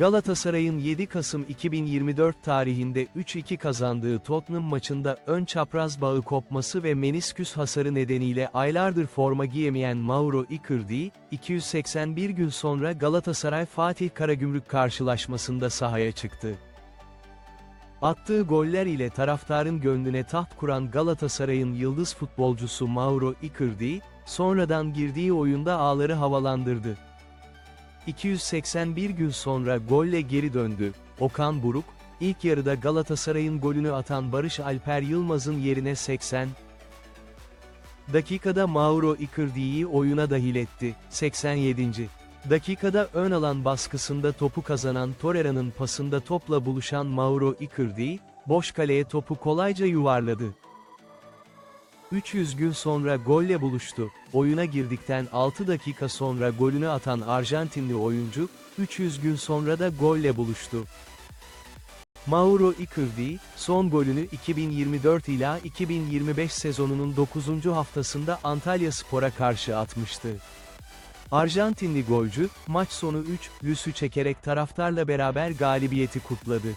Galatasaray'ın 7 Kasım 2024 tarihinde 3-2 kazandığı Tottenham maçında ön çapraz bağı kopması ve menisküs hasarı nedeniyle aylardır forma giyemeyen Mauro Icardi, 281 gün sonra Galatasaray Fatih Karagümrük karşılaşmasında sahaya çıktı. Attığı goller ile taraftarın gönlüne taht kuran Galatasaray'ın yıldız futbolcusu Mauro Icardi, sonradan girdiği oyunda ağları havalandırdı. 281 gün sonra golle geri döndü. Okan Buruk, ilk yarıda Galatasaray'ın golünü atan Barış Alper Yılmaz'ın yerine 80 dakikada Mauro Icardi'yi oyuna dahil etti. 87. dakikada ön alan baskısında topu kazanan Torreira'nın pasında topla buluşan Mauro Icardi, boş kaleye topu kolayca yuvarladı. 300 gün sonra golle buluştu. Oyuna girdikten 6 dakika sonra golünü atan Arjantinli oyuncu, 300 gün sonra da golle buluştu. Mauro Icardi, son golünü 2024 ila 2025 sezonunun 9. haftasında Antalya Spor'a karşı atmıştı. Arjantinli golcü, maç sonu 3 lüsü çekerek taraftarla beraber galibiyeti kutladı.